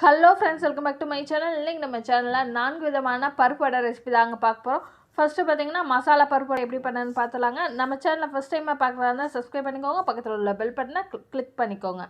Hello friends welcome back to my channel இன்றைக்கி நம்ம சேனலில் நான்கு விதமான பருப்பு வடை ரெசிபி தாங்க பார்க்க போகிறோம் ஃபஸ்ட்டு பார்த்தீங்கன்னா மசாலா பருப்பு வடை எப்படி பண்ணுன்னு பார்த்துலாங்க நம்ம சேனலில் ஃபஸ்ட் டைமாக பார்க்குறதா இருந்தால் சப்ஸ்கிரைப் பண்ணிக்கோங்க. பக்கத்தில் உள்ள பெல் பட்டனை கிளிக் பண்ணிக்கோங்க.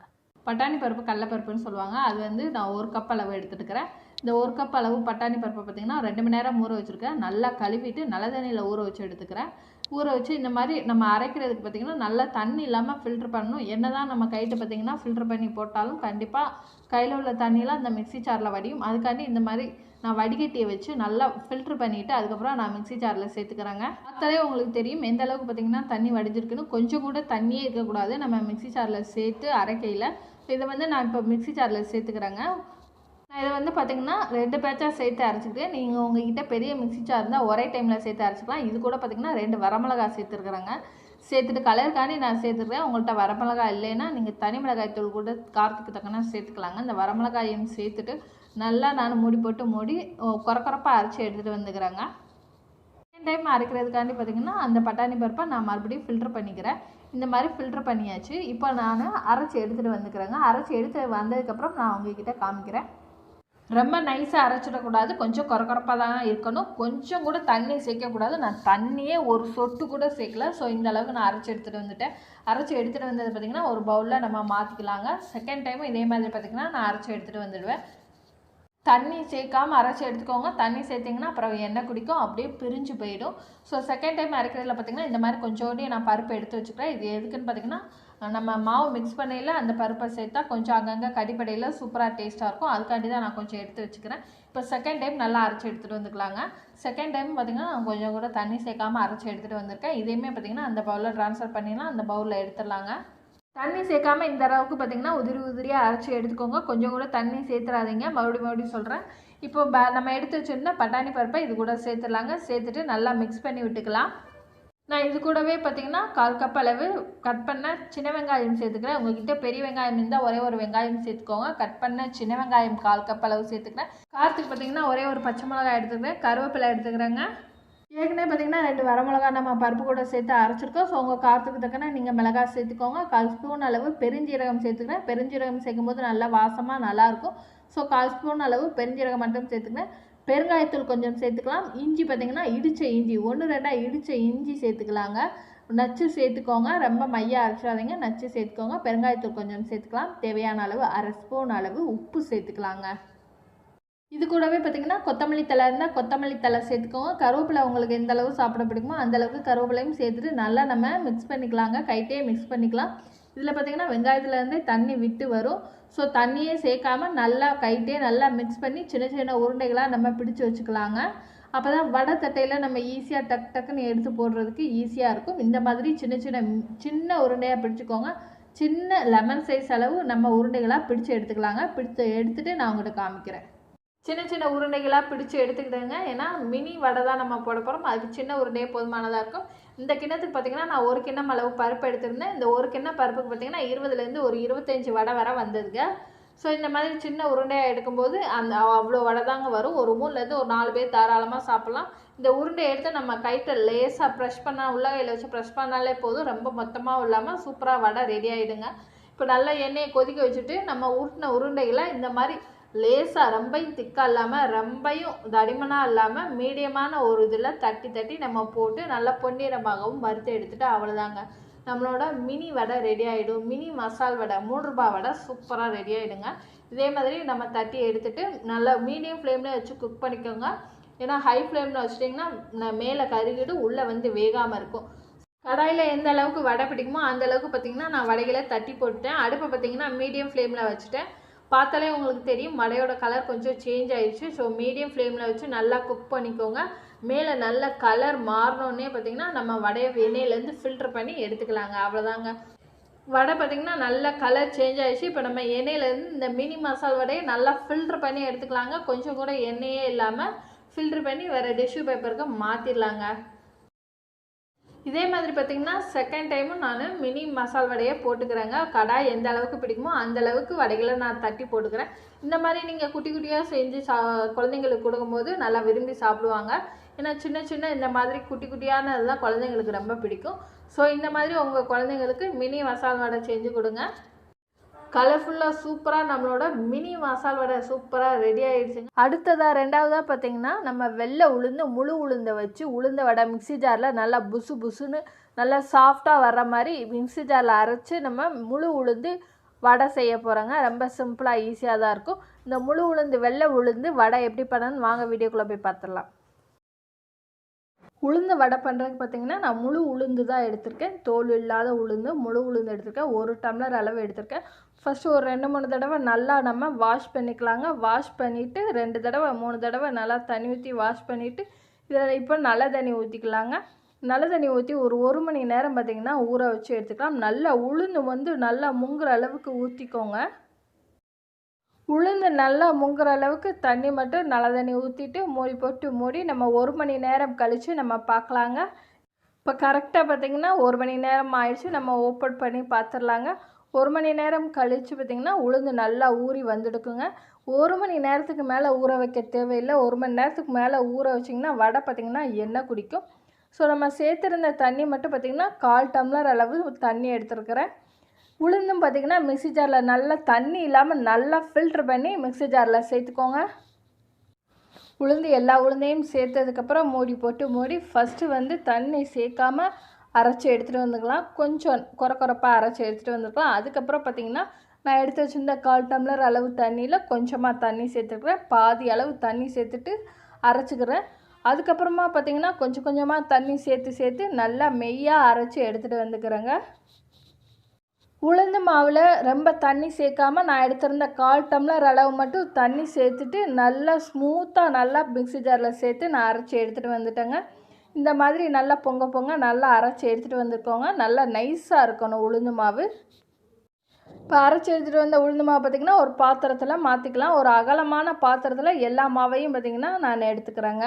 பட்டாணி பருப்பு கடலப்பருப்புன்னு சொல்லுவாங்க. அது வந்து நான் ஒரு கப் அளவு எடுத்துட்டுக்கிறேன். இந்த ஒரு கப் அளவு பட்டாணி பருப்பை பார்த்தீங்கன்னா ரெண்டு மணி நேரம் ஊற வச்சுருக்கேன். நல்லா கழுவிட்டு நல்ல தண்ணியில் ஊற வச்சு எடுத்துக்கிறேன். ஊற வச்சு இந்த மாதிரி நம்ம அரைக்கிறதுக்கு பார்த்திங்கன்னா நல்லா தண்ணி இல்லாமல் ஃபில்ட்ரு பண்ணணும். என்ன தான் நம்ம கைட்டு பார்த்திங்கன்னா ஃபில்ட்ரு பண்ணி போட்டாலும் கண்டிப்பாக கையில் உள்ள தண்ணியெலாம் அந்த மிக்ஸி சாரில் வடியும். அதுக்காண்டி இந்த மாதிரி நான் வடிகட்டியை வச்சு நல்லா ஃபில்ட்ரு பண்ணிவிட்டு அதுக்கப்புறம் நான் மிக்ஸி சாரில் சேர்த்துக்கிறேங்க. பார்த்தாலே உங்களுக்கு தெரியும் எந்த அளவுக்கு பார்த்திங்கன்னா தண்ணி வடிஞ்சிருக்குன்னு. கொஞ்சம் கூட தண்ணியே இருக்கக்கூடாது. நம்ம மிக்ஸி சாரில் சேர்த்து அரைக்கையில். இதை வந்து நான் இப்போ மிக்ஸி சாரில் சேர்த்துக்கிறேங்க. இதை வந்து பார்த்தீங்கன்னா ரெண்டு பேட்சாக சேர்த்து அரைச்சிட்டு நீங்கள் உங்ககிட்ட பெரிய மிக்சி ஜார் இருந்தால் ஒரே டைமில் சேர்த்து அரைச்சிக்கலாம். இது கூட பார்த்தீங்கன்னா ரெண்டு வரமிளகா சேர்த்துருக்குறேங்க. சேர்த்துட்டு கலருக்காண்டி நான் சேர்த்துருக்கேன் உங்கள்கிட்ட வரமிளகாய் இல்லைன்னா நீங்கள் தனி மிளகாய் தூள் கூட காரத்துக்கு தக்கன சேர்த்துக்கலாங்க. இந்த வரமிளகாயும் சேர்த்துட்டு நல்லா நான் மூடி போட்டு மூடி குறக்குறப்பாக அரைச்சி எடுத்துகிட்டு வந்துக்கிறேங்க. டைம் அரைக்கிறதுக்காண்டி பார்த்தீங்கன்னா அந்த பட்டாணி பருப்பை நான் மறுபடியும் ஃபில்டர் பண்ணிக்கிறேன். இந்த மாதிரி ஃபில்டர் பண்ணியாச்சு. இப்போ நான் அரைச்சி எடுத்துகிட்டு வந்துக்கிறேங்க. அரைச்சி எடுத்து வந்ததுக்கப்புறம் நான் உங்ககிட்ட காமிக்கிறேன். ரொம்ப நைஸாக அரைச்சிடக்கூடாது. கொஞ்சம் குறக்குறப்பாக தான் இருக்கணும். கொஞ்சம் கூட தண்ணி சேர்க்கக்கூடாது. நான் தண்ணியே ஒரு சொட்டு கூட சேர்க்கல. ஸோ இந்த அளவுக்கு நான் அரைச்சி எடுத்துகிட்டு வந்துட்டேன். அரைச்சி எடுத்துகிட்டு வந்தது பார்த்திங்கன்னா ஒரு பவுலில் நம்ம மாற்றிக்கலாங்க செகண்ட் டைமும் இதே மாதிரி பார்த்திங்கன்னா நான் அரைச்சி எடுத்துகிட்டு வந்துடுவேன். தண்ணி சேர்க்காம அரைச்சி எடுத்துக்கோங்க. தண்ணி சேர்த்திங்கன்னா அப்புறம் எண்ணெய் குடிக்கும். அப்படியே பிரிஞ்சு போயிடும். ஸோ செகண்ட் டைம் அரைக்கிறதுல பார்த்திங்கன்னா இந்த மாதிரி கொஞ்சோண்டி நான் பருப்பு எடுத்து வச்சுக்கிறேன். இது எதுக்குன்னு பார்த்திங்கன்னா நம்ம மாவு மிக்ஸ் பண்ணையில் அந்த பருப்பை சேர்த்தா கொஞ்சம் அங்கங்கே கடிப்படையில் சூப்பராக டேஸ்ட்டாக இருக்கும். அதுக்காண்டி தான் நான் கொஞ்சம் எடுத்து வச்சுக்கிறேன். இப்போ செகண்ட் டைம் நல்லா அரைச்சி எடுத்துகிட்டு வந்துக்கலாங்க. செகண்ட் டைம் பார்த்திங்கன்னா கொஞ்சம் கூட தண்ணி சேர்க்காமல் அரைச்சி எடுத்துகிட்டு வந்திருக்கேன். இதையுமே பார்த்திங்கன்னா அந்த பவுலில் ட்ரான்ஸ்ஃபர் பண்ணிடலாம். அந்த பவுலில் எடுத்துடலாங்க. தண்ணி சேர்க்காம இந்த அளவுக்கு பார்த்திங்கன்னா உதிரி உதிரியாக அரைச்சி எடுத்துக்கோங்க. கொஞ்சம் கூட தண்ணி சேர்த்துறாதீங்க. மறுபடியும் மறுபடியும் சொல்கிறேன் இப்போ ப நம்ம எடுத்து வச்சுருந்தா பட்டாணி பருப்பை இது கூட சேர்த்துடலாங்க. சேர்த்துட்டு நல்லா மிக்ஸ் பண்ணி விட்டுக்கலாம். நான் இது கூடவே பார்த்தீங்கன்னா கால் கப் அளவு கட் பண்ண சின்ன வெங்காயம் சேர்த்துக்கிறேன். உங்ககிட்ட பெரிய வெங்காயம் இருந்தால் ஒரே ஒரு வெங்காயம் சேர்த்துக்கோங்க. கட் பண்ண சின்ன வெங்காயம் கால் கப் அளவு சேர்த்துக்கிறேன். காரத்துக்கு பார்த்தீங்கன்னா ஒரே ஒரு பச்சை மிளகாய் எடுத்துக்கிறேன். கருவேப்பிலை எடுத்துக்கிறேங்க. ஏற்கனவே பார்த்தீங்கன்னா ரெண்டு வரமிளகா நம்ம பருப்பு கூட சேர்த்து அரைச்சிருக்கோம். ஸோ உங்கள் காரத்துக்கு தக்கன நீங்கள் மிளகாய் சேர்த்துக்கோங்க. கால் ஸ்பூன் அளவு பெருஞ்சீரகம் சேர்த்துக்கிறேன் பெருஞ்சீரகம் சேர்க்கும்போது நல்லா வாசமாக நல்லாயிருக்கும். ஸோ கால் ஸ்பூன் அளவு பெருஞ்சீரகம் மட்டும் சேர்த்துக்கிறேன் பெருங்காயத்தூள் கொஞ்சம் சேர்த்துக்கலாம். இஞ்சி பார்த்தீங்கன்னா இடித்த இஞ்சி ஒன்று ரெண்டாக இடித்த இஞ்சி சேர்த்துக்கலாங்க. நச்சு சேர்த்துக்கோங்க. ரொம்ப மையாக அரைச்சாதீங்க நச்சு சேர்த்துக்கோங்க. பெருங்காயத்தூள் கொஞ்சம் சேர்த்துக்கலாம். தேவையான அளவு அரை ஸ்பூன் அளவு உப்பு சேர்த்துக்கலாங்க. இது கூடவே பார்த்திங்கன்னா கொத்தமல்லி தலை இருந்தால் கொத்தமல்லி தலை சேர்த்துக்கோங்க. கருவேப்பிலை உங்களுக்கு எந்த அளவு சாப்பிட பிடிக்குமோ அந்த அளவுக்கு கருவேப்பிலையும் சேர்த்துட்டு நல்லா நம்ம மிக்ஸ் பண்ணிக்கலாங்க. கைட்டே மிக்ஸ் பண்ணிக்கலாம். இதில் பார்த்திங்கன்னா வெங்காயத்துலேருந்தே தண்ணி விட்டு வரும். ஸோ தண்ணியே சேர்க்காம நல்லா கைட்டே நல்லா மிக்ஸ் பண்ணி சின்ன சின்ன உருண்டைகளாக நம்ம பிடிச்சி வச்சுக்கலாங்க. அப்போ தான் வடை தட்டையில் நம்ம ஈஸியாக டக் டக்குன்னு எடுத்து போடுறதுக்கு ஈஸியாக இருக்கும். இந்த மாதிரி சின்ன சின்ன சின்ன உருண்டையாக பிடிச்சிக்கோங்க. சின்ன லெமன் சைஸ் அளவு நம்ம உருண்டைகளாக பிடிச்சி எடுத்துக்கலாங்க. பிடித்து எடுத்துகிட்டு நான் உங்கள்கிட்ட காமிக்கிறேன். சின்ன சின்ன உருண்டைகளாக பிடிச்சி எடுத்துக்கிட்டுங்க. ஏன்னா மினி வடை தான் நம்ம போட போகிறோம் அதுக்கு சின்ன உருண்டையே போதுமானதாக இருக்கும். இந்த கிண்ணத்துக்கு பார்த்திங்கன்னா நான் ஒரு கிண்ணம் அளவு பருப்பு எடுத்திருந்தேன். இந்த ஒரு கிண்ணம் பருப்புக்கு பார்த்திங்கன்னா இருபதுலேருந்து ஒரு இருபத்தஞ்சி வடை வர வந்ததுங்க. ஸோ இந்த மாதிரி சின்ன உருண்டையாக எடுக்கும்போது அந்த அவ்வளோ வடை தாங்க வரும். ஒரு மூணுலேருந்து ஒரு நாலு பேர் தாராளமாக சாப்பிட்லாம். இந்த உருண்டையை எடுத்து நம்ம கைத்தை லேசாக ப்ரெஷ் பண்ணால் உள்ள கையில் வச்சு ப்ரெஷ் பண்ணாலே போதும். ரொம்ப மொத்தமாக இல்லாமல் சூப்பராக வடை ரெடி ஆகிடுங்க இப்போ நல்லா எண்ணெயை கொதிக்க வச்சுட்டு நம்ம உருட்டின உருண்டைகளை இந்த மாதிரி லேசாக ரொம்பையும் திக்காக இல்லாமல் ரொம்பையும் தடிமனாக இல்லாமல் மீடியமான ஒரு இதில் தட்டி தட்டி நம்ம போட்டு நல்லா பொன்னிறமாகவும் வறுத்து எடுத்துகிட்டு அவ்வளோதாங்க நம்மளோட மினி வடை ரெடி ஆகிடும் மினி மசால் வடை மூணு ரூபாய் வடை சூப்பராக ரெடி ஆகிடுங்க இதே மாதிரி நம்ம தட்டி எடுத்துகிட்டு நல்லா மீடியம் ஃப்ளேமில் வச்சு குக் பண்ணிக்கோங்க. ஏன்னா ஹை ஃப்ளேமில் வச்சிட்டிங்கன்னா மேலே கருகிடும் உள்ளே வந்து வேகாமல் இருக்கும். கடாயில் எந்த அளவுக்கு வடை பிடிக்குமோ அந்த அளவுக்கு பார்த்திங்கன்னா நான் வடைகளை தட்டி போட்டுட்டேன். அடுப்பை பார்த்திங்கன்னா மீடியம் ஃப்ளேமில் வச்சுட்டேன். பார்த்தாலே உங்களுக்கு தெரியும் வடையோட கலர் கொஞ்சம் சேஞ்ச் ஆயிடுச்சு ஸோ மீடியம் ஃப்ளேமில் வச்சு நல்லா குக் பண்ணிக்கோங்க. மேலே நல்ல கலர் மாறினோடனே பார்த்திங்கன்னா நம்ம வடையை எண்ணெயிலேருந்து ஃபில்டர் பண்ணி எடுத்துக்கலாங்க. அவ்வளோதாங்க. வடை பார்த்திங்கன்னா நல்ல கலர் சேஞ்ச் ஆகிடுச்சு இப்போ நம்ம எண்ணெயிலேருந்து இந்த மினி மசால் வடையை நல்லா ஃபில்ட்ரு பண்ணி எடுத்துக்கலாங்க. கொஞ்சம் கூட எண்ணெயே இல்லாமல் ஃபில்ட்ரு பண்ணி வேறு டிஷ்யூ பேப்பருக்கு மாற்றிடலாங்க இதே மாதிரி பார்த்திங்கன்னா செகண்ட் டைமும் நான் மினி மசால் வடையை போட்டுக்கிறேங்க. கடாய் எந்த அளவுக்கு பிடிக்குமோ அந்த அளவுக்கு வடைகளை நான் தட்டி போட்டுக்கிறேன். இந்த மாதிரி நீங்கள் குட்டி குட்டியாக செஞ்சு சா குழந்தைங்களுக்கு கொடுக்கும்போது நல்லா விரும்பி சாப்பிடுவாங்க. ஏன்னா சின்ன சின்ன இந்த மாதிரி குட்டி குட்டியான குழந்தைங்களுக்கு ரொம்ப பிடிக்கும். ஸோ இந்த மாதிரி உங்கள் குழந்தைங்களுக்கு மினி மசால் வடை செஞ்சு கொடுங்க. கலர்ஃபுல்லாக சூப்பராக நம்மளோட மினி மசால் வடை சூப்பராக ரெடி ஆகிடுச்சுங்க அடுத்ததாக ரெண்டாவதாக பார்த்தீங்கன்னா நம்ம வெள்ளை உளுந்து முழு உளுந்தை வச்சு உளுந்த வடை மிக்ஸி ஜாரில் நல்லா புசு புசுன்னு நல்லா சாஃப்டாக வர்ற மாதிரி மிக்ஸி ஜாரில் அரைச்சி நம்ம முழு உளுந்து வடை செய்ய போகிறோங்க ரொம்ப சிம்பிளாக ஈஸியாக தான் இருக்கும். இந்த முழு உளுந்து வெள்ளை உளுந்து வடை எப்படி பண்ணணும்னு வாங்க வீடியோக்குள்ளே போய் பார்த்துடலாம். உளுந்து வடை பண்ணுறதுக்கு பார்த்தீங்கன்னா நான் முழு உளுந்து தான் எடுத்திருக்கேன். தோல் இல்லாத உளுந்து முழு உளுந்து எடுத்திருக்கேன். ஒரு டம்ளர் அளவு எடுத்திருக்கேன். ஃபஸ்ட்டு ஒரு ரெண்டு மூணு தடவை நல்லா நம்ம வாஷ் பண்ணிக்கலாங்க. வாஷ் பண்ணிவிட்டு ரெண்டு தடவை மூணு தடவை நல்லா தண்ணி ஊற்றி வாஷ் பண்ணிவிட்டு இதில் இப்போ நல்ல தண்ணி ஊற்றிக்கலாங்க நல்ல தண்ணி ஊற்றி ஒரு ஒரு மணி நேரம் பார்த்திங்கன்னா ஊற வச்சு எடுத்துக்கலாம். நல்லா உளுந்து வந்து நல்லா முங்குற அளவுக்கு ஊற்றிக்கோங்க உளுந்து நல்லா முங்குற அளவுக்கு தண்ணி மட்டும் நல்ல தண்ணி ஊற்றிட்டு மூடி போட்டு மூடி நம்ம ஒரு மணி நேரம் கழித்து நம்ம பார்க்கலாங்க இப்போ கரெக்டாக பார்த்திங்கன்னா ஒரு மணி நேரம் ஆயிடுச்சு நம்ம ஓப்பன் பண்ணி பார்த்துடலாங்க ஒரு மணி நேரம் கழித்து பார்த்திங்கன்னா உளுந்து நல்லா ஊறி வந்துடுக்குங்க. ஒரு மணி நேரத்துக்கு மேலே ஊற வைக்க தேவையில்லை. ஒரு மணி நேரத்துக்கு மேலே ஊற வச்சிங்கன்னா வடை பார்த்திங்கன்னா எண்ணெய் குடிக்கும். ஸோ நம்ம சேர்த்துருந்த தண்ணி மட்டும் பார்த்திங்கன்னா கால் டம்ளர் அளவு தண்ணி எடுத்துருக்கிறேன். உளுந்தும் பார்த்திங்கன்னா மிக்ஸி ஜாரில் நல்லா தண்ணி இல்லாமல் நல்லா ஃபில்ட்ரு பண்ணி மிக்ஸி ஜாரில் சேர்த்துக்கோங்க. உளுந்து எல்லா உளுந்தையும் சேர்த்ததுக்கப்புறம் மூடி போட்டு மூடி ஃபஸ்ட்டு வந்து தண்ணி சேர்க்காம அரைச்சி எடுத்துகிட்டு வந்துக்கலாம். கொஞ்சம் குறை குறைப்பாக அரைச்சி எடுத்துகிட்டு வந்துருக்கலாம் அதுக்கப்புறம் பார்த்திங்கன்னா நான் எடுத்து வச்சுருந்த கால் டம்ளர் அளவு தண்ணியில் கொஞ்சமாக தண்ணி சேர்த்துக்கிறேன் பாதி அளவு தண்ணி சேர்த்துட்டு அரைச்சிக்கிறேன். அதுக்கப்புறமா பார்த்திங்கன்னா கொஞ்சம் கொஞ்சமாக தண்ணி சேர்த்து சேர்த்து நல்லா மெய்யாக அரைச்சி எடுத்துகிட்டு வந்துக்கிறேங்க. மாவில் ரொம்ப தண்ணி சேர்க்காமல் நான் எடுத்திருந்த கால் டம்ளர் அளவு மட்டும் தண்ணி சேர்த்துட்டு நல்லா ஸ்மூத்தாக நல்லா மிக்ஸி ஜாரில் சேர்த்து நான் அரைச்சி எடுத்துகிட்டு வந்துட்டேங்க. இந்த மாதிரி நல்லா பொங்க பொங்க நல்லா அரைச்சி எடுத்துகிட்டு வந்துருக்கோங்க. நல்லா நைஸாக இருக்கணும் உளுந்து மாவு. இப்போ அரைச்சி எடுத்துகிட்டு வந்த உளுந்து மாவு பார்த்திங்கன்னா ஒரு பாத்திரத்தில் மாற்றிக்கலாம் ஒரு அகலமான பாத்திரத்தில் எல்லா மாவையும் பார்த்திங்கன்னா நான் எடுத்துக்கிறேங்க.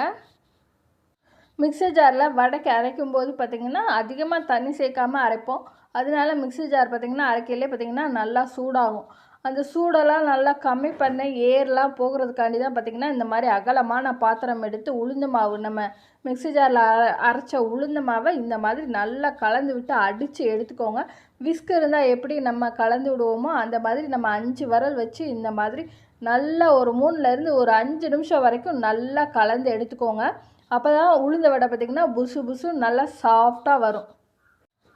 மிக்ஸி ஜாரில் வடைக்கு அரைக்கும் போது பார்த்திங்கன்னா அதிகமாக தண்ணி சேர்க்காமல் அரைப்போம். அதனால மிக்ஸி ஜார் பார்த்திங்கன்னா அரைக்கையிலே பார்த்திங்கன்னா நல்லா சூடாகும். அந்த சூடெல்லாம் நல்லா கம்மி பண்ண ஏர்லாம் போகிறதுக்காண்டி தான் பார்த்திங்கன்னா இந்த மாதிரி அகலமான பாத்திரம் எடுத்து உளுந்து மாவு நம்ம மிக்ஸி ஜாரில் அர அரைச்ச உளுந்த மாவை இந்த மாதிரி நல்லா கலந்து விட்டு அடித்து எடுத்துக்கோங்க. விஸ்க் இருந்தால் எப்படி நம்ம கலந்து விடுவோமோ அந்த மாதிரி நம்ம அஞ்சு விரல் வச்சு இந்த மாதிரி நல்லா ஒரு மூணுலேருந்து ஒரு அஞ்சு நிமிஷம் வரைக்கும் நல்லா கலந்து எடுத்துக்கோங்க. அப்போ தான் உளுந்த வடை பார்த்திங்கன்னா புசு புசு நல்லா சாஃப்டாக வரும்.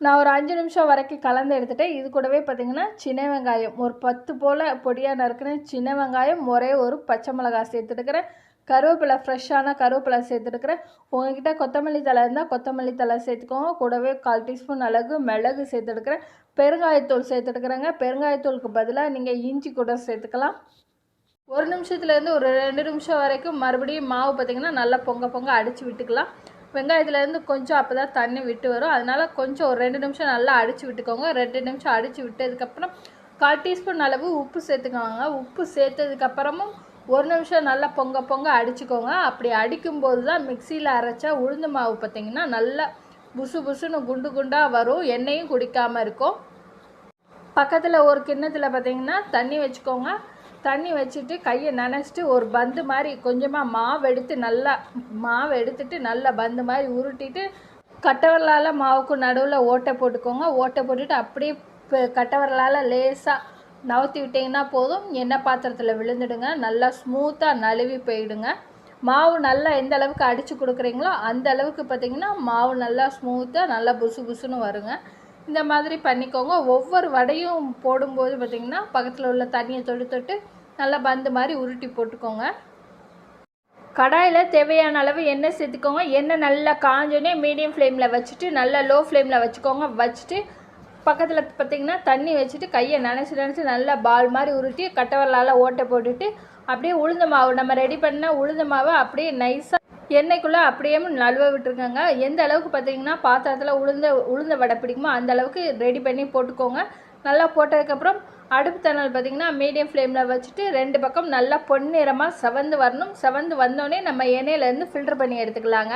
நான் ஒரு அஞ்சு நிமிஷம் வரைக்கும் கலந்து எடுத்துட்டேன். இது கூடவே பார்த்திங்கன்னா சின்ன வெங்காயம். ஒரு பத்து போல் பொடியாக நறுக்குன சின்ன வெங்காயம் ஒரே ஒரு பச்சை மிளகாய் சேர்த்துட்டுக்கிறேன் கருவேப்பிலை ஃப்ரெஷ்ஷான கருவேப்பிலை சேர்த்துட்டுக்கிறேன் உங்ககிட்ட கொத்தமல்லி தலை இருந்தால் கொத்தமல்லி தலை சேர்த்துக்கோங்க. கூடவே கால் டீஸ்பூன் அளவு மிளகு சேர்த்துட்டுக்கிறேன் பெருங்காயத்தூள் சேர்த்துட்டுக்கிறேங்க பெருங்காயத்தூளுக்கு பதிலாக நீங்கள் இஞ்சி கூட சேர்த்துக்கலாம். ஒரு நிமிஷத்துலேருந்து ஒரு ரெண்டு நிமிஷம் வரைக்கும் மறுபடியும் மாவு பார்த்திங்கன்னா நல்லா பொங்க பொங்க அடித்து விட்டுக்கலாம். வெங்காயத்துலேருந்து கொஞ்சம் அப்போ தான் தண்ணி விட்டு வரும். அதனால் கொஞ்சம் ஒரு ரெண்டு நிமிஷம் நல்லா அடித்து விட்டுக்கோங்க. ரெண்டு நிமிஷம் அடித்து விட்டதுக்கப்புறம் கால் டீஸ்பூன் அளவு உப்பு சேர்த்துக்கோங்க. உப்பு சேர்த்ததுக்கப்புறமும் ஒரு நிமிஷம் நல்லா பொங்க பொங்க அடிச்சுக்கோங்க. அப்படி அடிக்கும்போது தான் மிக்சியில் அரைச்சா உளுந்து மாவு பார்த்திங்கன்னா நல்லா புசு புசுன்னு குண்டு குண்டாக வரும். எண்ணெயும் குடிக்காமல் இருக்கும். பக்கத்தில் ஒரு கிண்ணத்தில் பார்த்திங்கன்னா தண்ணி வச்சுக்கோங்க. தண்ணி வச்சுட்டு கையை நனைச்சிட்டு ஒரு பந்து மாதிரி கொஞ்சமாக மாவு எடுத்து நல்லா மாவு எடுத்துட்டு நல்லா பந்து மாதிரி உருட்டிட்டு கட்டவரலால் மாவுக்கு நடுவில் ஓட்டை போட்டுக்கோங்க. ஓட்டை போட்டுட்டு அப்படியே கட்டவரலால் லேசாக நவுத்தி விட்டிங்கன்னா போதும். எண்ணெய் பாத்திரத்தில் விழுந்துடுங்க. நல்லா ஸ்மூத்தாக நழுவி போயிடுங்க. மாவு நல்லா எந்த அளவுக்கு அடித்து கொடுக்குறீங்களோ அந்த அளவுக்கு பார்த்திங்கன்னா மாவு நல்லா ஸ்மூத்தாக நல்லா புசு புசுன்னு வருங்க. இந்த மாதிரி பண்ணிக்கோங்க. ஒவ்வொரு வடையும் போடும்போது பார்த்திங்கன்னா பக்கத்தில் உள்ள தண்ணியை தொட்டு தொட்டு நல்லா பந்து மாதிரி உருட்டி போட்டுக்கோங்க. கடாயில் தேவையான அளவு எண்ணெய் சேர்த்துக்கோங்க. எண்ணெய் நல்லா காஞ்சோடனே மீடியம் ஃப்ளேமில் வச்சுட்டு நல்லா லோ ஃப்ளேமில் வச்சுக்கோங்க. வச்சுட்டு பக்கத்தில் பார்த்திங்கன்னா தண்ணி வச்சுட்டு கையை நினச்சி நினச்சி நல்லா பால் மாதிரி உருட்டி கட்டவரலால் ஓட்டை போட்டுட்டு அப்படியே உளுந்த மாவு நம்ம ரெடி பண்ண உளுந்த மாவை அப்படியே நைஸாக எண்ணெய்க்குள்ளே அப்படியே நழுவ விட்டுருக்கோங்க எந்த அளவுக்கு பார்த்தீங்கன்னா பாத்திரத்தில் உளுந்த உளுந்த வடை பிடிக்குமோ அந்த அளவுக்கு ரெடி பண்ணி போட்டுக்கோங்க. நல்லா போட்டதுக்கப்புறம் அடுப்பு தணல் பார்த்திங்கன்னா மீடியம் ஃப்ளேமில் வச்சுட்டு ரெண்டு பக்கம் நல்லா பொன்னிறமாக செவந்து வரணும். செவந்து வந்தோடனே நம்ம எண்ணெயிலேருந்து ஃபில்டர் பண்ணி எடுத்துக்கலாங்க.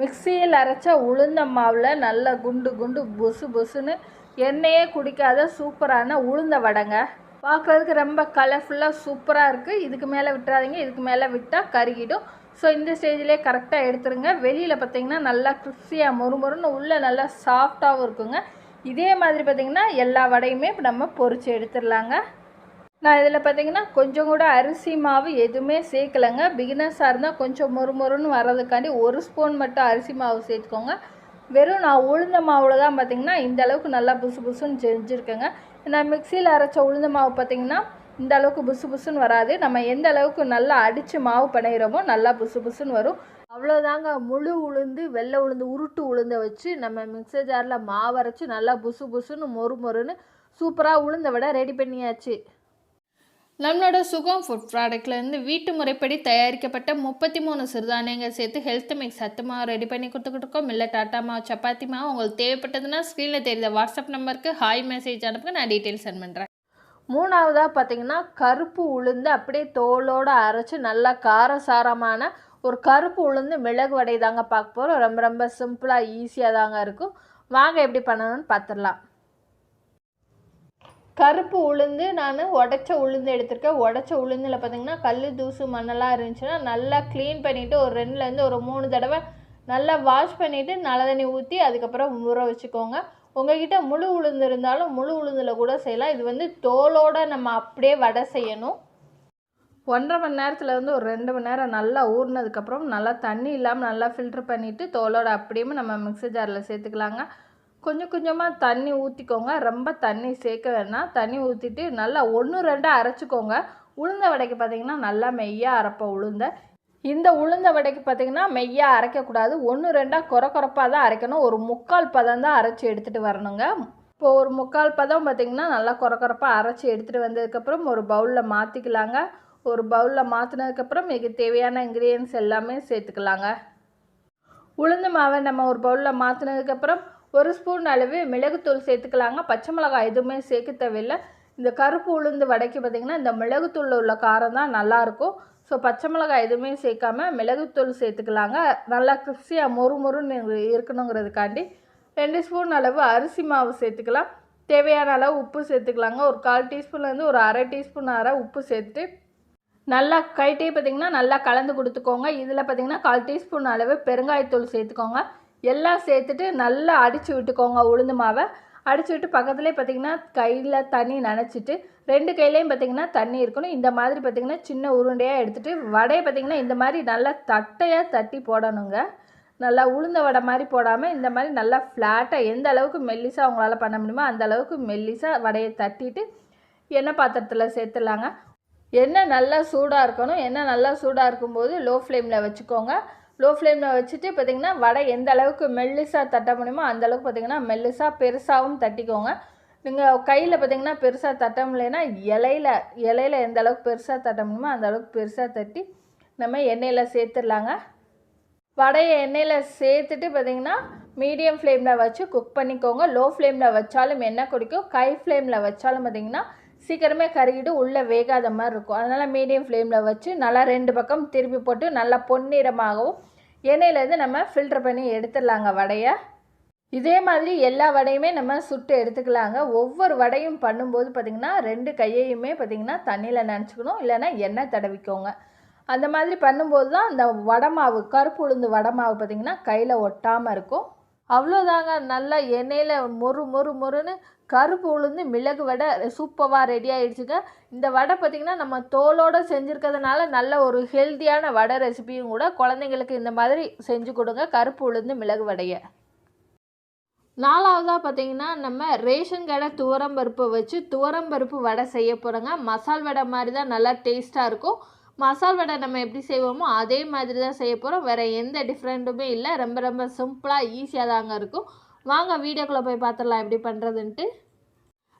மிக்சியில் அரைச்சா உளுந்த மாவில் நல்லா குண்டு குண்டு புசு பொசுன்னு எண்ணெயே குடிக்காத சூப்பரான உளுந்த வடைங்க. பார்க்குறதுக்கு ரொம்ப கலர்ஃபுல்லாக சூப்பராக இருக்குது இதுக்கு மேலே விட்டுறாதீங்க. இதுக்கு மேலே விட்டால் கருகிடும். ஸோ இந்த ஸ்டேஜ்லேயே கரெக்டாக எடுத்துருங்க. வெளியில் பார்த்தீங்கன்னா நல்லா கிறிஸ்பியாக மொறுமொறுன்னு உள்ளே நல்லா சாஃப்டாகவும் இருக்குங்க. இதே மாதிரி பார்த்திங்கன்னா எல்லா வடையுமே இப்போ நம்ம பொறிச்சு எடுத்துடலாங்க. நான் இதில் பார்த்தீங்கன்னா கொஞ்சம் கூட அரிசி மாவு எதுவுமே சேர்க்கலைங்க. பிகினர்ஸாக இருந்தால் கொஞ்சம் மொறு மொறுன்னு வர்றதுக்காண்டி ஒரு ஸ்பூன் மட்டும் அரிசி மாவு சேர்த்துக்கோங்க. வெறும் நான் உளுந்த மாவில் தான் பார்த்தீங்கன்னா இந்த அளவுக்கு நல்லா புசு புசுன்னு செஞ்சுருக்கேங்க. நான் மிக்சியில் அரைச்ச உளுந்த மாவு பார்த்தீங்கன்னா இந்த அளவுக்கு புசு புசுன்னு வராது. நம்ம எந்த அளவுக்கு நல்லா அடித்து மாவு பிணையிறோமோ நல்லா புசு புசுன்னு வரும். அவ்வளோதாங்க முழு உளுந்து வெள்ளை உளுந்து உருட்டு உளுந்தை வச்சு நம்ம மிக்சர் ஜாரில் மாவு அரைச்சி நல்லா புசு புசுன்னு மொறு மொறுன்னு சூப்பராக உளுந்த விட ரெடி பண்ணியாச்சு. நம்மளோட சுகம் ஃபுட் ப்ராடக்ட்லேருந்து வீட்டு முறைப்படி தயாரிக்கப்பட்ட முப்பத்தி மூணு சிறுதானியங்கள் சேர்த்து ஹெல்த் மிக்ஸ் சத்துமாவை ரெடி பண்ணி கொடுத்துக்கிட்டு இருக்கோம். இல்லை டாட்டா மாவு சப்பாத்தி மாவு உங்களுக்கு தேவைப்பட்டதுன்னா ஸ்க்ரீனில் தெரியுத வாட்ஸ்அப் நம்பருக்கு ஹாய் மெசேஜ் அனுப்புங்க. நான் டீட்டெயில் சென்ட் பண்ணுறேன் மூணாவதாக பார்த்தீங்கன்னா கருப்பு உளுந்து அப்படியே தோலோடு அரைச்சி நல்லா காரசாரமான ஒரு கருப்பு உளுந்து மிளகு வடை தாங்க பார்க்க போகிறோம் ரொம்ப ரொம்ப சிம்பிளாக ஈஸியாக தாங்க இருக்கும். வாங்க எப்படி பண்ணணும்னு பார்த்துடலாம். கருப்பு உளுந்து நான் உடச்ச உளுந்து எடுத்திருக்கேன். உடச்ச உளுந்தில் பார்த்தீங்கன்னா கல் தூசு மண்ணெல்லாம் இருந்துச்சுன்னா நல்லா க்ளீன் பண்ணிவிட்டு ஒரு ரெண்டுலேருந்து ஒரு மூணு தடவை நல்லா வாஷ் பண்ணிவிட்டு நல்ல தண்ணி ஊற்றி அதுக்கப்புறம் ஊற வச்சுக்கோங்க. உங்ககிட்ட முழு உளுந்து இருந்தாலும் முழு உளுந்தில் கூட செய்யலாம். இது வந்து தோலோடு நம்ம அப்படியே வடை செய்யணும். ஒன்றரை மணி நேரத்தில் வந்து ஒரு ரெண்டு மணி நேரம் நல்லா ஊறினதுக்கப்புறம் நல்லா தண்ணி இல்லாமல் நல்லா ஃபில்ட்ரு பண்ணிவிட்டு தோலோட அப்படியே நம்ம மிக்ஸி ஜாரில் சேர்த்துக்கலாங்க. கொஞ்சம் கொஞ்சமாக தண்ணி ஊற்றிக்கோங்க ரொம்ப தண்ணி சேர்க்க வேணாம். தண்ணி ஊற்றிட்டு நல்லா ஒன்று ரெண்டாக அரைச்சிக்கோங்க. உளுந்த வடைக்கு பார்த்திங்கன்னா நல்லா மெய்யாக அரைப்போம் உளுந்த. இந்த உளுந்த வடைக்கு பார்த்திங்கன்னா மெய்யாக அரைக்கக்கூடாது ஒன்று ரெண்டாக குறை குறைப்பாக தான் அரைக்கணும். ஒரு முக்கால் பதம் தான் அரைச்சி எடுத்துகிட்டு வரணுங்க. இப்போ ஒரு முக்கால் பதம் பார்த்திங்கன்னா நல்லா குறை குறைப்பாக அரைச்சி எடுத்துகிட்டு வந்ததுக்கப்புறம் ஒரு பவுலில் மாற்றிக்கலாங்க ஒரு பவுலில் மாற்றினதுக்கப்புறம் இதுக்கு தேவையான இன்க்ரீடியன்ஸ் எல்லாமே சேர்த்துக்கலாங்க. உளுந்து மாவை நம்ம ஒரு பவுலில் மாற்றினதுக்கப்புறம் ஒரு ஸ்பூன் அளவு மிளகுத்தூள் சேர்த்துக்கலாங்க. பச்சை மிளகாய் எதுவுமே சேர்க்க தேவையில்லை. இந்த கருப்பு உளுந்து வடைக்கு பார்த்திங்கன்னா இந்த மிளகுத்தூளில் உள்ள காரம் தான் நல்லாயிருக்கும் ஸோ பச்சை மிளகாய் எதுவுமே சேர்க்காம மிளகுத்தூள் சேர்த்துக்கலாங்க. நல்லா கிறிஸ்பியாக மொறு மொறுன்னு இருக்கணுங்கிறதுக்காண்டி ரெண்டு ஸ்பூன் அளவு அரிசி மாவு சேர்த்துக்கலாம். தேவையான அளவு உப்பு சேர்த்துக்கலாங்க. ஒரு கால் டீஸ்பூன்லேருந்து ஒரு அரை டீஸ்பூன் அரை உப்பு சேர்த்துட்டு நல்லா கைட்டே பார்த்திங்கன்னா நல்லா கலந்து கொடுத்துக்கோங்க. இதில் பார்த்திங்கன்னா கால் டீஸ்பூன் அளவு பெருங்காயத்தூள் சேர்த்துக்கோங்க. எல்லாம் சேர்த்துட்டு நல்லா அடித்து விட்டுக்கோங்க உளுந்து மாவை. அடித்து விட்டு பக்கத்துலேயே பார்த்திங்கன்னா கையில் தண்ணி நனைச்சிட்டு ரெண்டு கையிலையும் பார்த்திங்கன்னா தண்ணி இருக்கணும். இந்த மாதிரி பார்த்திங்கன்னா சின்ன உருண்டையாக எடுத்துகிட்டு வடையை பார்த்திங்கன்னா இந்த மாதிரி நல்லா தட்டையாக தட்டி போடணுங்க. நல்லா உளுந்த வடை மாதிரி போடாமல் இந்த மாதிரி நல்லா ஃப்ளாட்டாக எந்த அளவுக்கு மெல்லிசாக அவங்களால பண்ண முடியுமோ அந்த அளவுக்கு மெல்லிசாக வடையை தட்டிட்டு எண்ணெய் பாத்திரத்தில் சேர்த்துலாங்க எண்ணெய் நல்லா சூடாக இருக்கணும் எண்ணெய் நல்லா சூடாக இருக்கும்போது லோ ஃப்ளேமில் வச்சுக்கோங்க. லோ ஃப்ளேமில் வச்சுட்டு பார்த்திங்கன்னா வடை எந்த அளவுக்கு மெல்லிசாக தட்ட முடியுமோ அந்தளவுக்கு பார்த்திங்கன்னா மெல்லிசாக பெருசாகவும் தட்டிக்கோங்க. நீங்கள் கையில் பார்த்திங்கன்னா பெருசாக தட்ட முடியலன்னா இலையில இலையில எந்த அளவுக்கு பெருசாக தட்ட முடியுமோ அந்த அளவுக்கு பெருசாக தட்டி நம்ம எண்ணெயில் சேர்த்துடலாங்க. வடையை எண்ணெயில் சேர்த்துட்டு பார்த்திங்கன்னா மீடியம் ஃப்ளேமில் வச்சு குக் பண்ணிக்கோங்க. லோ ஃப்ளேமில் வச்சாலும் எண்ணெய் குடிக்கும். கை ஃப்ளேமில் வச்சாலும் பார்த்திங்கன்னா சீக்கிரமே கருகிட்டு உள்ளே வேகாத மாதிரி இருக்கும். அதனால் மீடியம் ஃப்ளேமில் வச்சு நல்லா ரெண்டு பக்கம் திருப்பி போட்டு நல்லா பொன்னிறமாகவும் எண்ணெயிலேருந்து நம்ம ஃபில்டர் பண்ணி எடுத்துடலாங்க வடையை. இதே மாதிரி எல்லா வடையுமே நம்ம சுட்டு எடுத்துக்கலாங்க. ஒவ்வொரு வடையும் பண்ணும்போது பார்த்திங்கன்னா ரெண்டு கையையுமே பார்த்திங்கன்னா தண்ணியில் நினச்சிக்கணும். இல்லைன்னா எண்ணெய் தடவிக்கோங்க. அந்த மாதிரி பண்ணும்போது தான் அந்த வடை மாவு கருப்பு உளுந்து வடை மாவு பார்த்திங்கன்னா கையில் ஒட்டாமல் இருக்கும். அவ்வளோதாங்க நல்லா எண்ணெயில் மொறு மொறு மொறுன்னு கருப்பு உளுந்து மிளகு வடை சூப்பராக ரெடி ஆகிடுச்சுங்க இந்த வடை பார்த்திங்கன்னா நம்ம தோலோடு செஞ்சுருக்கிறதுனால நல்ல ஒரு ஹெல்த்தியான வடை ரெசிபியும் கூட குழந்தைங்களுக்கு இந்த மாதிரி செஞ்சு கொடுங்க கருப்பு உளுந்து மிளகு வடையை. நாலாவதாக பார்த்தீங்கன்னா நம்ம ரேஷன் கடை துவரம்பருப்பை வச்சு துவரம்பருப்பு வடை செய்ய போகிறோங்க மசால் வடை மாதிரி தான் நல்லா டேஸ்ட்டாக இருக்கும். மசால் வடை நம்ம எப்படி செய்வோமோ அதே மாதிரி தான் செய்ய போகிறோம் வேறு எந்த டிஃப்ரெண்ட்டுமே இல்லை. ரொம்ப ரொம்ப சிம்பிளாக ஈஸியாக தாங்க இருக்கும். வாங்க வீடியோக்குள்ளே போய் பார்த்துடலாம் எப்படி பண்ணுறதுன்ட்டு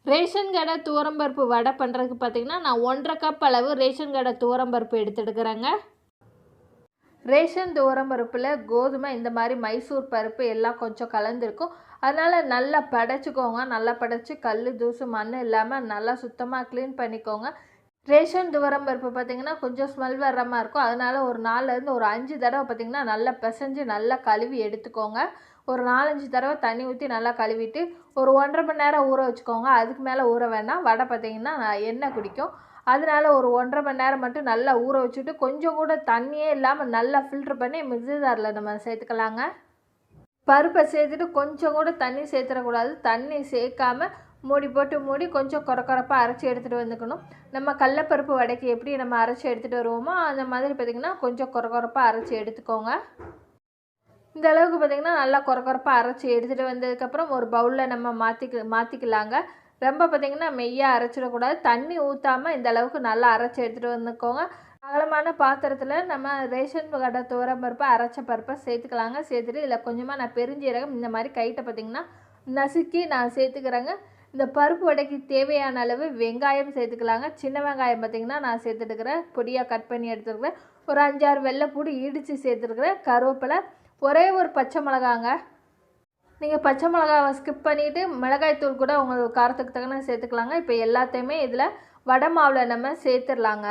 ரேஷன் கடை துவரம்பருப்பு வடை பண்ணுறதுக்கு பார்த்திங்கன்னா நான் ஒன்றரை கப் அளவு ரேஷன் கடை துவரம்பருப்பு எடுத்துடுக்கிறேங்க. ரேஷன் துவரம்பருப்பில் கோதுமை இந்த மாதிரி மைசூர் பருப்பு எல்லாம் கொஞ்சம் கலந்துருக்கும். அதனால் நல்லா படைச்சிக்கோங்க. நல்லா படைச்சி கல் தூசு மண் இல்லாமல் நல்லா சுத்தமாக க்ளீன் பண்ணிக்கோங்க. ரேஷன் துவரம் பருப்பு பார்த்திங்கன்னா கொஞ்சம் ஸ்மெல் வர்ற மாதிரி இருக்கும். அதனால் ஒரு நாலுலேருந்து ஒரு அஞ்சு தடவை பார்த்திங்கன்னா நல்லா பிசைஞ்சு நல்லா கழுவி எடுத்துக்கோங்க. ஒரு நாலஞ்சு தடவை தண்ணி ஊற்றி நல்லா கழுவிட்டு ஒரு ஒன்றரை மணி நேரம் ஊற வச்சுக்கோங்க. அதுக்கு மேலே ஊற வேணாம். வடை பார்த்திங்கன்னா எண்ணெய் குடிக்கும். அதனால ஒரு ஒன்றரை மணி நேரம் மட்டும் நல்லா ஊற வச்சுட்டு கொஞ்சம் கூட தண்ணியே இல்லாமல் நல்லா ஃபில்ட்ரு பண்ணி மிக்ஸி ஜாரில் நம்ம சேர்த்துக்கலாங்க. பருப்பை சேர்த்துட்டு கொஞ்சம் கூட தண்ணி சேர்த்துடக்கூடாது. தண்ணி சேர்க்காம மூடி போட்டு மூடி கொஞ்சம் கொர கொரப்பாக அரைச்சி எடுத்துகிட்டு வந்துக்கணும். நம்ம கடலப்பருப்பு வடைக்கு எப்படி நம்ம அரைச்சி எடுத்துகிட்டு வருவோமோ அந்த மாதிரி பார்த்திங்கன்னா கொஞ்சம் கொர கொரப்பாக அரைச்சி எடுத்துக்கோங்க. இந்த அளவுக்கு பார்த்திங்கன்னா நல்லா கொர கொரப்பாக அரைச்சி எடுத்துகிட்டு வந்ததுக்கப்புறம் ஒரு பவுலில் நம்ம மாற்றிக்க மாற்றிக்கலாங்க ரொம்ப பார்த்திங்கன்னா மெய்யாக அரைச்சிடக்கூடாது. தண்ணி ஊற்றாமல் இந்த அளவுக்கு நல்லா அரைச்சி எடுத்துகிட்டு வந்துக்கோங்க. அகலமான பாத்திரத்தில் நம்ம ரேஷன் கடை துவரம் பருப்பை அரைச்ச பருப்பை சேர்த்துக்கலாங்க. சேர்த்துட்டு இதில் கொஞ்சமாக நான் பெருஞ்சீரகம் இந்த மாதிரி கைட்டை பார்த்திங்கன்னா நசுக்கி நான் சேர்த்துக்கிறேங்க. இந்த பருப்பு வடைக்கு தேவையான அளவு வெங்காயம் சேர்த்துக்கலாங்க. சின்ன வெங்காயம் பார்த்திங்கன்னா நான் சேர்த்துட்டுக்கிறேன் பொடியாக கட் பண்ணி எடுத்துருக்கிறேன். ஒரு அஞ்சாறு வெள்ளைப்பூடி இடித்து சேர்த்துருக்குறேன். கருவேப்பிலை ஒரே ஒரு பச்சை மிளகாங்க. நீங்கள் பச்சை மிளகாவை ஸ்கிப் பண்ணிவிட்டு மிளகாய்த்தூள் கூட உங்களுக்கு காரத்துக்கு தகுந்த சேர்த்துக்கலாங்க. இப்போ எல்லாத்தையுமே இதில் வடை மாவில் நம்ம சேர்த்துடலாங்க.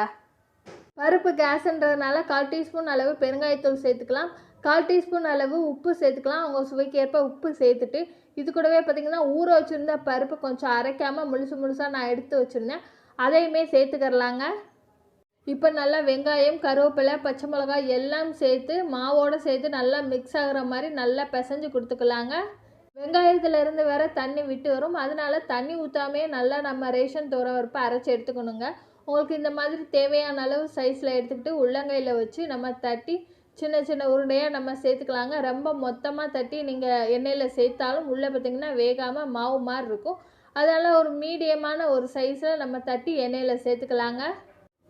பருப்பு கேஸுன்றதுனால கால் டீஸ்பூன் அளவு பெருங்காயத்தூள் சேர்த்துக்கலாம். கால் டீஸ்பூன் அளவு உப்பு சேர்த்துக்கலாம். அவங்க சுவைக்கேற்ப உப்பு சேர்த்துட்டு இது கூடவே பார்த்திங்கன்னா ஊற வச்சுருந்த பருப்பு கொஞ்சம் அரைக்காமல் முழுசு முழுசாக நான் எடுத்து வச்சுருந்தேன். அதையுமே சேர்த்துக்கிறலாங்க. இப்போ நல்லா வெங்காயம் கருவேப்பிலை பச்சை மிளகாய் எல்லாம் சேர்த்து மாவோடு சேர்த்து நல்லா மிக்ஸ் ஆகுற மாதிரி நல்லா பிசைஞ்சு கொடுத்துக்கலாங்க. வெங்காயத்துலேருந்து வேற தண்ணி விட்டு வரும். அதனால தண்ணி ஊற்றாமே நல்லா நம்ம ரேஷன் தோற பருப்பை அரைச்சி எடுத்துக்கணுங்க. உங்களுக்கு இந்த மாதிரி தேவையான அளவு சைஸில் எடுத்துக்கிட்டு உள்ளங்கையில் வச்சு நம்ம தட்டி சின்ன சின்ன உருண்டையாக நம்ம சேர்த்துக்கலாங்க. ரொம்ப மொத்தமாக தட்டி நீங்கள் எண்ணெயில் சேர்த்தாலும் உள்ளே பார்த்திங்கன்னா வேகாமல் மாவு மாதிரி இருக்கும். அதனால் ஒரு மீடியமான ஒரு சைஸில் நம்ம தட்டி எண்ணெயில் சேர்த்துக்கலாங்க.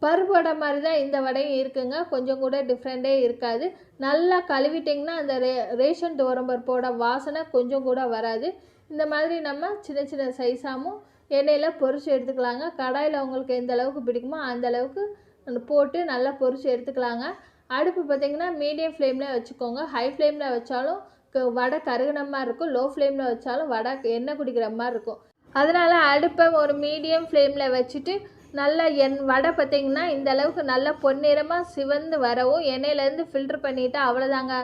பருப்பு வடை மாதிரி தான் இந்த வடையும் இருக்குங்க. கொஞ்சம் கூட டிஃப்ரெண்ட்டே இருக்காது. நல்லா கழுவிட்டிங்கன்னா அந்த ரே ரேஷன் பருப்போட வாசனை கொஞ்சம் கூட வராது. இந்த மாதிரி நம்ம சின்ன சின்ன சைஸாகவும் எண்ணெயில் பொரிச்சு எடுத்துக்கலாங்க. கடாயில் உங்களுக்கு எந்த அளவுக்கு பிடிக்குமோ அந்த அளவுக்கு போட்டு நல்லா பொரிச்சு எடுத்துக்கலாங்க. அடுப்பு பார்த்திங்கன்னா மீடியம் ஃப்ளேமில் வச்சுக்கோங்க. ஹை ஃப்ளேமில் வச்சாலும் க- வடை கருகுன மாதிரி இருக்கும். லோ ஃப்ளேமில் வச்சாலும் வடை எண்ணெய் குடிக்கிற மாதிரி இருக்கும். அதனால் அடுப்பை ஒரு மீடியம் ஃப்ளேமில் வச்சுட்டு நல்லா என் வடை பார்த்திங்கன்னா இந்த அளவுக்கு நல்லா பொன்னிறமாக சிவந்து வரவும் எண்ணெயிலேருந்து ஃபில்டர் பண்ணிவிட்டு அவ்வளோதாங்க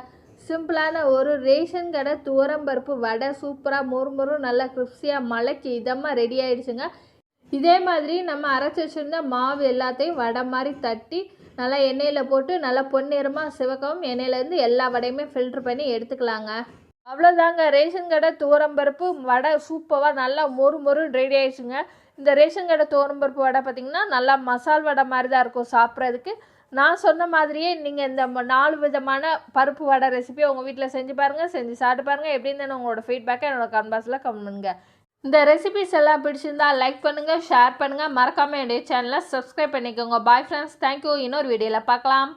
சிம்பிளான ஒரு ரேஷன் கடை துவரம்பருப்பு வடை சூப்பராக முறுமுறு நல்லா கிறிஸ்பியாக மலைக்கு இதமாக ரெடி ஆகிடுச்சுங்க இதே மாதிரி நம்ம அரைச்சி வச்சுருந்த மாவு எல்லாத்தையும் வடை மாதிரி தட்டி நல்லா எண்ணெயில் போட்டு நல்லா பொன்னிறமாக சிவக்கவும் எண்ணெயிலேருந்து எல்லா வடையுமே ஃபில்ட்ரு பண்ணி எடுத்துக்கலாங்க. அவ்வளோதாங்க ரேஷன் கடை துவரம்பருப்பு வடை சூப்பராக நல்லா மொறு மொறு ரெடி ஆயிடுச்சுங்க. இந்த ரேஷன் கடை துவரம்பருப்பு வடை பார்த்திங்கன்னா நல்லா மசால் வடை மாதிரி தான் இருக்கும் சாப்பிட்றதுக்கு. நான் சொன்ன மாதிரியே நீங்கள் இந்த ம- நாலு விதமான பருப்பு வடை ரெசிபியை உங்கள் வீட்டில் செஞ்சு பாருங்கள் செஞ்சு சாப்பிட்டு பாருங்கள் எப்படின்னு உங்களோட ஃபீட்பேக்கை என்னோட கன்பாஸில் கமெண்ட் இந்த ரெசிபிஸ் எல்லாம் பிடிச்சிருந்தா லைக் பண்ணுங்கள் ஷேர் பண்ணுங்கள் மறக்காமல் என்னுடைய சேனலை சப்ஸ்கிரைப் பண்ணிக்கோங்க. பாய் ஃப்ரெண்ட்ஸ் தேங்க்யூ இன்னொரு வீடியோவில் பார்க்கலாம்.